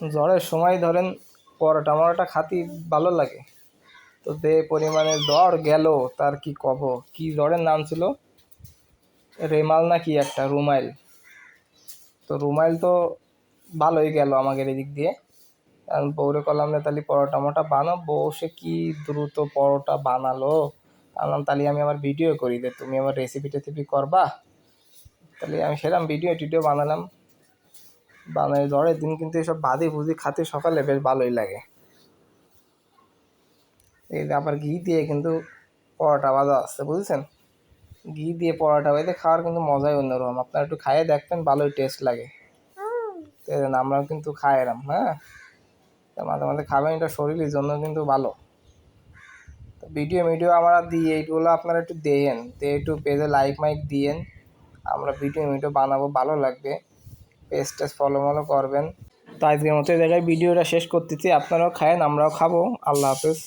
জ্বরের সময় ধরেন পরোটা মরোটা খাতি ভালো লাগে। তো যে পরিমাণে জ্বর গেল, তার কি কব? কি জ্বরের নাম ছিল? রেমাল না কি একটা? রুমাইল। তো রুমাইল তো ভালোই গেল আমাদের এদিক দিয়ে। কারণ বউরে করলাম না তাহলে পরোটা মরোটা বানাও বউ সে কি দ্রুত পরোটা বানালো? বললাম তাহলে আমি আবার ভিডিও করি দে, তুমি আমার রেসিপি টেসিপি করবা? তাহলে আমি সেরকম ভিডিও টিডিও বানালাম। বানাই জ্বরের দিন কিন্তু এসব ভাজি ভুজি খাতে সকালে বেশ ভালোই লাগে। এই আবার ঘি দিয়ে কিন্তু পরোটা ভাজা আসছে, বুঝেছেন? ঘি দিয়ে পরোটা ভাজতে খাওয়ার কিন্তু মজাই অন্যরকম। আপনারা একটু খাইয়ে দেখবেন, ভালোই টেস্ট লাগে। আমরাও কিন্তু খাই এরাম হ্যাঁ? মাঝে মাঝে খাবেন, এটা শরীরের জন্য কিন্তু ভালো। তো ভিডিও ভিডিও আমরা দিই এইগুলো আপনারা একটু দেন। দিয়ে একটু পেজে লাইক মাইক দিয়েন। আমরা ভিডিও ভিডিও বানাবো, ভালো লাগবে। পেজ টেজ ফলো মলো করবেন। তো আজকের মতো এই জায়গায় ভিডিওটা শেষ করতেছি। আপনারাও খায়েন, আমরাও খাব। আল্লাহ হাফেজ।